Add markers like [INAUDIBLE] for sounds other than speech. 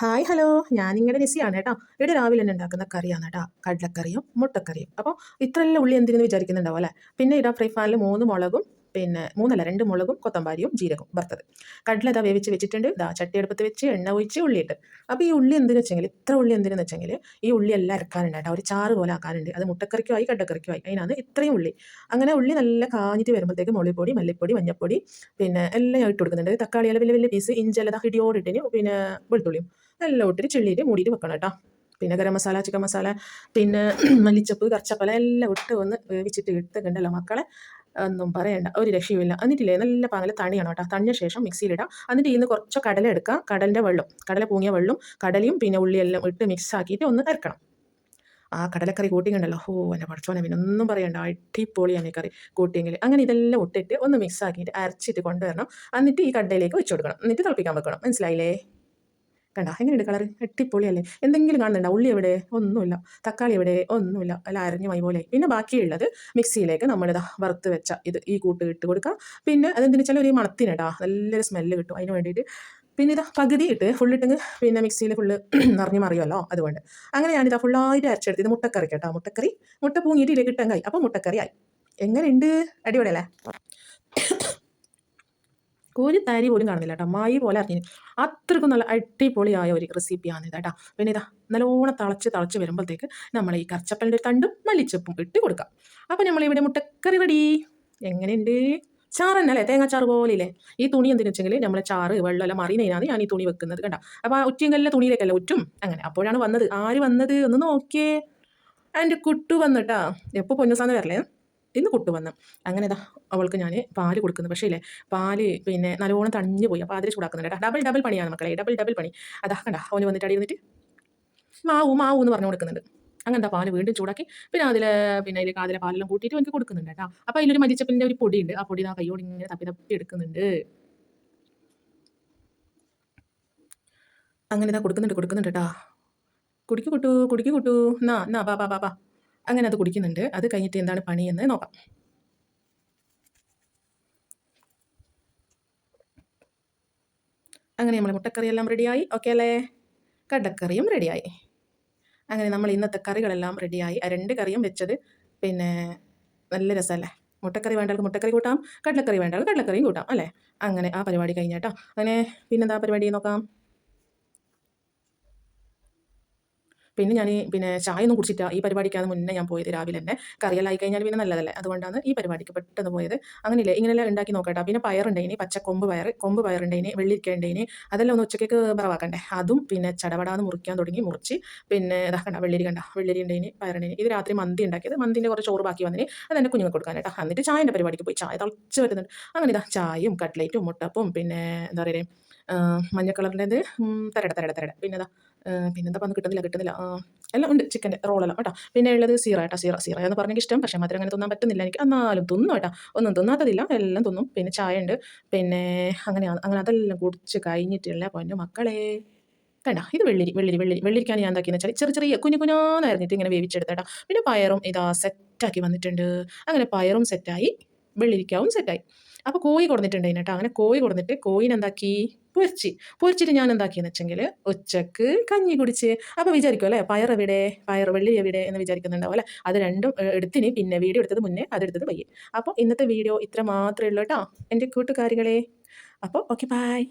Hi hello ഞാൻ ഇങ്ങനെ ബിസിയാണ് കേട്ടോ. ഇവിടെ രാവിലെ തന്നെ ഉണ്ടാക്കുന്ന കറിയാണ് കേട്ടോ. കടലക്കറിയും മുട്ടക്കറിയും. അപ്പോൾ ഇത്രയെല്ലാം ഉള്ളി എന്തിനെന്ന് വിചാരിക്കുന്നുണ്ടാവും അല്ലേ? പിന്നെ ഇടാ ഫ്രൈ പാനിൽ മൂന്ന് മുളകും പിന്നെ മൂന്നല്ല രണ്ട് മുളകും കൊത്തമ്പാരിയും ജീരകവും വറുത്തത്. കടല ഇതാ വേവിച്ച് വെച്ചിട്ടുണ്ട്. ഇതാ ചട്ടി അടുപ്പത്ത് വെച്ച് എണ്ണ ഒഴിച്ച് ഉള്ളിയിട്ട് അപ്പോൾ ഈ ഉള്ളി എന്തിനു വെച്ചെങ്കിൽ ഇത്ര ഉള്ളി എന്തിനെന്ന് വെച്ചെങ്കിൽ ഈ ഉള്ളി എല്ലാം ഇറക്കാനുണ്ട് കേട്ടോ. ഒരു ചാറ് പോലെ ആക്കാനുണ്ട്. അത് മുട്ടക്കറിക്കും ആയി കടക്കറിക്കും ആയി അതിനാണ് ഇത്രയും ഉള്ളി. അങ്ങനെ ഉള്ളി നല്ല കാഞ്ഞിട്ട് വരുമ്പോഴത്തേക്ക് മുളിപ്പൊടി മല്ലിപ്പൊടി മഞ്ഞപ്പൊടി പിന്നെ എല്ലാം ഇട്ട് കൊടുക്കുന്നുണ്ട്. തക്കാളി എല്ലാം വലിയ വലിയ പീസ് ഇഞ്ചെല്ലാം ഇടിയോടിട്ടിന് പിന്നെ വെളുത്തുള്ളിയും. എല്ലാം ഒട്ടിരി ചെള്ളിയിൽ മൂടിയിട്ട് വെക്കണം കേട്ടോ. പിന്നെ ഗരം മസാല ചിക്കൻ മസാല പിന്നെ [CLEARS THROAT] മല്ലിച്ചപ്പ് കറച്ചപ്പല എല്ലാം ഇട്ട് ഒന്ന് വേവിച്ചിട്ട് ഇട്ടുണ്ടല്ലോ മക്കളെ. ഒന്നും പറയണ്ട ഒരു രക്ഷയുമില്ല. എന്നിട്ടില്ലേ നല്ല പാങ്ങല തണിയാണ് കേട്ടോ. തണിഞ്ഞ ശേഷം മിക്സിയിലിടാം എന്നിട്ട് ഇന്ന് കുറച്ച് കടല എടുക്കാം. കടലിന്റെ വെള്ളം കടല പൂങ്ങിയ വെള്ളം കടലയും പിന്നെ ഉള്ളിയെല്ലാം ഇട്ട് മിക്സ് ആക്കിയിട്ട് ഒന്ന് അരക്കണം. ആ കടലക്കറി കൂട്ടിങ്ങണ്ടല്ലോ ഓ എന്റെ പഠിച്ചോനെ പിന്നെ ഒന്നും പറയണ്ട. അടിപൊളിയാണ് ഈ കറി കൂട്ടിയെങ്കിൽ അങ്ങനെ ഇതെല്ലാം ഇട്ടിട്ട് ഒന്ന് മിക്സ് ആക്കിയിട്ട് അരച്ചിട്ട് കൊണ്ടുവരണം. എന്നിട്ട് ഈ കടയിലേക്ക് വെച്ച് കൊടുക്കണം. എന്നിട്ട് തിളപ്പിക്കാൻ വെക്കണം. മനസ്സിലായില്ലേ? കണ്ട? എങ്ങനെയുണ്ട് കളർ അടിപൊളിയല്ലേ? എന്തെങ്കിലും കാണുന്നുണ്ടോ? ഉള്ളി എവിടെ? ഒന്നുമില്ല. തക്കാളി എവിടെ? ഒന്നുമില്ല. അല്ല അരഞ്ഞു മൈ പോലെ. പിന്നെ ബാക്കിയുള്ളത് മിക്സിയിലേക്ക് നമ്മളിതാ വറുത്ത് വെച്ച ഇത് ഈ കൂട്ട് ഇട്ട് കൊടുക്കുക പിന്നെ അതെന്തിനു വെച്ചാൽ ഒരു മണത്തിനടാ. നല്ലൊരു സ്മെല്ല് കിട്ടും അതിന് വേണ്ടിയിട്ട്. പിന്നെ ഇതാ പകുതി ഇട്ട് ഫുള്ളിട്ടെങ്കിൽ പിന്നെ മിക്സിയിൽ ഫുള്ള് [CLEARS THROAT] നിറഞ്ഞു മറിയുമല്ലോ അതുകൊണ്ട്. അങ്ങനെ ഞാനിതാ ഫുള്ളായിട്ട് അരച്ചെടുത്ത് ഇത് മുട്ടക്കറി കേട്ടോ. മുട്ടക്കറി മുട്ട പൂങ്ങിയിട്ട് ഇതിലേക്ക് ഇട്ടങ്കായി അപ്പോൾ മുട്ടക്കറി ആയി. എങ്ങനെയുണ്ട്? അടിപൊളിയല്ലേ? ഒരു തരി പോലും കാണുന്നില്ല കേട്ടോ. മായി പോലെ അറിഞ്ഞു അത്രക്കും നല്ല അടിപൊളിയായ ഒരു റെസിപ്പിയാണ് ഇത് കേട്ടോ. പിന്നെ ഇതാ നല്ലോണം തിളച്ച് തിളച്ച് വരുമ്പോഴത്തേക്ക് നമ്മൾ ഈ കറച്ചപ്പലിന്റെ തണ്ടും മല്ലിച്ചപ്പും ഇട്ട് കൊടുക്കാം. അപ്പോൾ നമ്മളിവിടെ മുട്ടക്കറി റെഡി എങ്ങനെയുണ്ട്? ചാറ് തന്നെ അല്ലേ തേങ്ങാച്ചാറ് ഇല്ലേ ഈ തുണി എന്തിനു വെച്ചെങ്കിൽ നമ്മൾ ചാറ് വെള്ളമെല്ലാം മറിയുന്നതിനാണ് ഞാൻ ഈ തുണി വെക്കുന്നത് കണ്ട. അപ്പോൾ ആ ഉറ്റിയങ്കല്ല തുണിയിലേക്കല്ല ഉറ്റും? അങ്ങനെ. അപ്പോഴാണ് വന്നത്. ആര് വന്നത്? ഒന്ന് നോക്കിയേ. എന്റെ കുട്ടു വന്നിട്ടാ എപ്പോൾ പൊന്നുസാന്ന് വരലേ ഇന്ന് കുട്ടു വന്നു. അങ്ങനെ ഇതാ അവൾക്ക് ഞാൻ പാൽ കൊടുക്കുന്നു. പക്ഷേ ഇല്ലേ പാൽ പിന്നെ നല്ലോണം തണിഞ്ഞു പോയി. അപ്പോൾ അതിൽ ചൂടാക്കുന്നുണ്ട് ഡബിൾ ഡബിൾ പണിയാണ് മക്കളെ. ഡബിൾ ഡബിൾ പണി. അതാ കണ്ട അവന് വന്നിട്ട് അടി വന്നിട്ട് മാവു മാവു എന്ന് പറഞ്ഞു കൊടുക്കുന്നുണ്ട്. അങ്ങനത്തെ പാൽ വീണ്ടും ചൂടാക്കി. പിന്നെ അതിൽ പിന്നെ അതിലേക്ക് അതിലെ പാലെല്ലാം കൂട്ടിയിട്ട് എനിക്ക് കൊടുക്കുന്നുണ്ട് കേട്ടോ. അപ്പോൾ അതിലൊരു മരിച്ചപ്പിന്റെ ഒരു പൊടിയുണ്ട്. ആ പൊടി ആ കൈയോട് ഇങ്ങനെ തപ്പി തപ്പി എടുക്കുന്നുണ്ട്. അങ്ങനെ ഇതാ കൊടുക്കുന്നുണ്ട് കൊടുക്കുന്നുണ്ട് കേട്ടോ. കുടിക്കു കുട്ടു കുടിക്കു കുട്ടു. എന്നാ എന്നാ ബാ ബാ ബാ ബാ അങ്ങനെ അത് കുടിക്കുന്നുണ്ട്. അത് കഴിഞ്ഞിട്ട് എന്താണ് പണിയെന്ന് നോക്കാം. അങ്ങനെ നമ്മൾ മുട്ടക്കറിയെല്ലാം റെഡിയായി. ഓക്കെ അല്ലേ? കടക്കറിയും റെഡിയായി. അങ്ങനെ നമ്മൾ ഇന്നത്തെ കറികളെല്ലാം റെഡിയായി. ആ രണ്ട് കറിയും വെച്ചത് പിന്നെ നല്ല രസമല്ലേ? മുട്ടക്കറി വേണ്ടവർക്ക് മുട്ടക്കറി കൂട്ടാം കടലക്കറി വേണ്ടവർക്ക് കടലക്കറിയും കൂട്ടാം അല്ലേ? അങ്ങനെ ആ പരിപാടി കഴിഞ്ഞാട്ടോ അങ്ങനെ പിന്നെന്താ പരിപാടി നോക്കാം? പിന്നെ ഞാൻ പിന്നെ ചായ ഒന്നും കുടിച്ചിട്ട് ഈ പരിപാടിക്കാണ് മുന്നേ ഞാൻ പോയത് രാവിലെ തന്നെ. കറിയെല്ലാം കഴിഞ്ഞാൽ പിന്നെ നല്ലതല്ലേ. അതുകൊണ്ടാണ് ഈ പരിപാടിക്ക് പെട്ടെന്ന് പോയത്. അങ്ങനെയല്ലേ? ഇങ്ങനെയെല്ലാം ഉണ്ടാക്കി നോക്കട്ടെ. പിന്നെ പയറുണ്ടായിനി പച്ച കൊമ്പ് പയർ കൊമ്പ് പയറുണ്ടായിനി വെള്ളിരിക്ക ഉണ്ടായിനി അതെല്ലാം ഒന്ന് ഉച്ചയ്ക്ക് പറവാക്കണ്ടേ അതും പിന്നെ ചടപടാന്ന് മുറിക്കാൻ തുടങ്ങി മുറിച്ച് പിന്നെ ഇതാക്കണ്ട വെള്ളിരി കണ്ട? വെള്ളിരി ഉണ്ടായിനി പയറുണ്ടായിനി ഇത് രാത്രി മന്തി ഉണ്ടാക്കിയത്. മന്തിന്റെ കുറച്ച് ചോറ് ബാക്കി വന്നിന്. അതെന്നെ കുഞ്ഞുങ്ങൾക്ക് കൊടുക്കാൻ കേട്ടോ. എന്നിട്ട് ചായന്റെ പരിപാടിക്ക് പോയി. ചായ തളച്ച് വരുന്നുണ്ട്. അങ്ങനെ ഇതാ ചായയും കട്ട്ലേറ്റും മുട്ടപ്പും പിന്നെ എന്താ പറയുക മഞ്ഞ കളറിന്റെത് തരട തരട തരട. പിന്നെ അതാ പിന്നെന്താ വന്ന് കിട്ടുന്നില്ല കിട്ടുന്നില്ല. എല്ലാം ഉണ്ട് ചിക്കന്റെ റോളെല്ലാം കേട്ടോ. പിന്നെ ഉള്ളത് സീറ കേട്ടോ സീറ. സീറ എന്ന് പറഞ്ഞെങ്കിൽ ഇഷ്ടം പക്ഷേ മധുരം അങ്ങനെ തിന്നാൻ പറ്റുന്നില്ല എനിക്ക്. എന്നാലും തിന്നും കേട്ടോ. ഒന്നും തിന്നാത്തതില്ല എല്ലാം തിന്നും. പിന്നെ ചായ ഉണ്ട് പിന്നെ അങ്ങനെയാണ് അങ്ങനെ അതെല്ലാം കുടിച്ച് കഴിഞ്ഞിട്ടില്ല പൊന്നു മക്കളെ. കണ്ട? ഇത് വെള്ളിരി വെള്ളിരി വെള്ളി വെള്ളിരിക്കാൻ ഞാൻ എന്താക്കിയെന്ന് വെച്ചാൽ ചെറിയ ചെറിയ കുഞ്ഞു കുഞ്ഞാന്നായിരുന്നിട്ട് ഇങ്ങനെ വേവിച്ചെടുത്തേട്ടാ പിന്നെ പയറും ഇതാ സെറ്റാക്കി വന്നിട്ടുണ്ട്. അങ്ങനെ പയറും സെറ്റായി വെള്ളിരിക്കാവും സെറ്റായി. അപ്പോൾ കോഴി കൊടുത്തിട്ടുണ്ട് കേട്ടോ. അങ്ങനെ കോഴി കൊടുത്തിട്ട് കോഴിനെ എന്താക്കി പൊരിച്ച് പൊരിച്ചിട്ട് ഞാൻ എന്താക്കിയെന്ന് വെച്ചെങ്കിൽ ഉച്ചയ്ക്ക് കഞ്ഞി കുടിച്ച്. അപ്പോൾ വിചാരിക്കും അല്ലേ? പയർ എവിടെ? പയർ വെള്ളി എവിടെ എന്ന് വിചാരിക്കുന്നുണ്ടാവും അല്ലേ? അത് രണ്ടും എടുത്തിന്. പിന്നെ വീഡിയോ എടുത്തത് മുന്നേ അതെടുത്തത് വയ്യേ അപ്പോൾ ഇന്നത്തെ വീഡിയോ ഇത്ര മാത്രമേ ഉള്ളൂ കേട്ടോ. എന്റെ കൂട്ടുകാരികളെ. അപ്പോൾ ഓക്കെ ബായ്